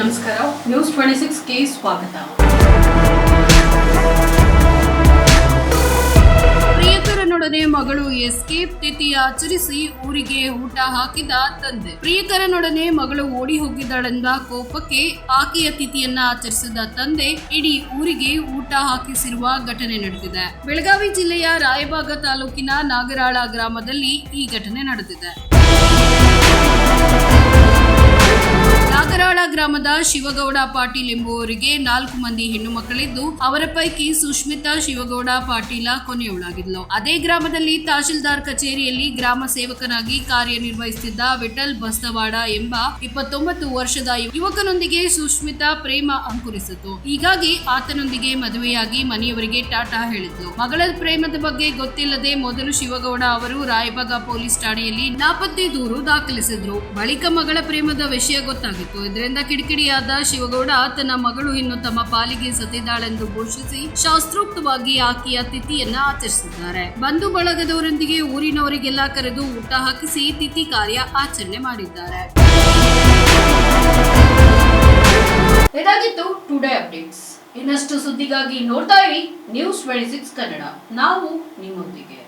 ನಮಸ್ಕಾರ. News twenty six K ಸ್ವಾಗತ. ಪ್ರಿಯಕರನೊಡನೆ ಮಗಳು ಎಸ್ಕೇಪ್, ತಿಥಿ ಆಚರಿಸಿ ಊರಿಗೆ ಊಟ ಹಾಕಿದ ತಂದೆ. ಪ್ರಿಯಕರನೊಡನೆ ಮಗಳು ಓಡಿ ಹೋಗಿದ್ದಾಳೆಂದ ಕೋಪಕ್ಕೆ ಆಕೆಯ ತಿಥಿಯನ್ನ ಆಚರಿಸಿದ ತಂದೆ ಇಡೀ ಊರಿಗೆ ಊಟ ಹಾಕಿಸಿರುವ ಘಟನೆ ನಡೆದಿದೆ. ಬೆಳಗಾವಿ ಜಿಲ್ಲೆಯ ರಾಯಬಾಗ ತಾಲೂಕಿನ ನಾಗರಾಳ ಗ್ರಾಮದಲ್ಲಿ ಈ ಘಟನೆ ನಡೆದಿದೆ. ಗ್ರಾಮದ ಶಿವಗೌಡ ಪಾಟೀಲ್ ಎಂಬುವವರಿಗೆ ನಾಲ್ಕು ಮಂದಿ ಹೆಣ್ಣು ಮಕ್ಕಳಿದ್ದು ಅವರ ಪೈಕಿ ಸುಷ್ಮಿತಾ ಶಿವಗೌಡ, ಪಾಟೀಲ ಕೊನೆಯವಳಾಗಿದ್ಲು ಅದೇ ಗ್ರಾಮದಲ್ಲಿ ತಹಶೀಲ್ದಾರ್ ಕಚೇರಿಯಲ್ಲಿ ಗ್ರಾಮ ಸೇವಕನಾಗಿ ಕಾರ್ಯನಿರ್ವಹಿಸುತ್ತಿದ್ದ ವಿಠಲ್ ಬಸ್ತವಾಡ ಎಂಬ ಇಪ್ಪತ್ತೊಂಬತ್ತು ವರ್ಷದ ಯುವಕನೊಂದಿಗೆ ಸುಷ್ಮಿತಾ ಪ್ರೇಮ ಅಂಕುರಿಸಿತು. ಹೀಗಾಗಿ ಆತನೊಂದಿಗೆ ಮದುವೆಯಾಗಿ ಮನೆಯವರಿಗೆ ಟಾಟಾ ಹೇಳಿದ್ಲು. ಮಗಳ ಪ್ರೇಮದ ಬಗ್ಗೆ ಗೊತ್ತಿಲ್ಲದೆ ಮೊದಲು ಶಿವಗೌಡ ಅವರು ರಾಯಬಾಗ ಪೊಲೀಸ್ ಠಾಣೆಯಲ್ಲಿ ನಾಪತ್ತೆ ದೂರು ದಾಖಲಿಸಿದ್ರು. ಬಳಿಕ ಮಗಳ ಪ್ರೇಮದ ವಿಷಯ ಗೊತ್ತಾಗಿತ್ತು. ಇದರಿಂದ ಕಿಡಿಕಿಡಿಯಾದ ಶಿವಗೌಡ ತನ್ನ ಮಗಳು ಇನ್ನು ತಮ್ಮ ಪಾಲಿಗೆ ಸತ್ತಿದ್ದಾಳೆಂದು ಘೋಷಿಸಿ ಶಾಸ್ತ್ರೋಕ್ತವಾಗಿ ಆಕೆಯ ತಿಥಿಯನ್ನ ಆಚರಿಸಿದ್ದಾರೆ ಬಂಧು ಬಳಗದವರೊಂದಿಗೆ ಊರಿನವರಿಗೆಲ್ಲ ಕರೆದು ಊಟ ಹಾಕಿಸಿ ತಿಥಿ ಕಾರ್ಯ ಆಚರಣೆ ಮಾಡಿದ್ದಾರೆ. ಇದಾಗಿತ್ತು ಟುಡೇ ಅಪ್ಡೇಟ್ಸ್ ಇನ್ನಷ್ಟು ಸುದ್ದಿಗಾಗಿ ನೋಡ್ತಾ ಇರಿ. ನ್ಯೂಸ್ ಟ್ವೆಂಟಿ ಸಿಕ್ಸ್ ಕನ್ನಡ ನಾವು ನಿಮ್ಮೊಂದಿಗೆ.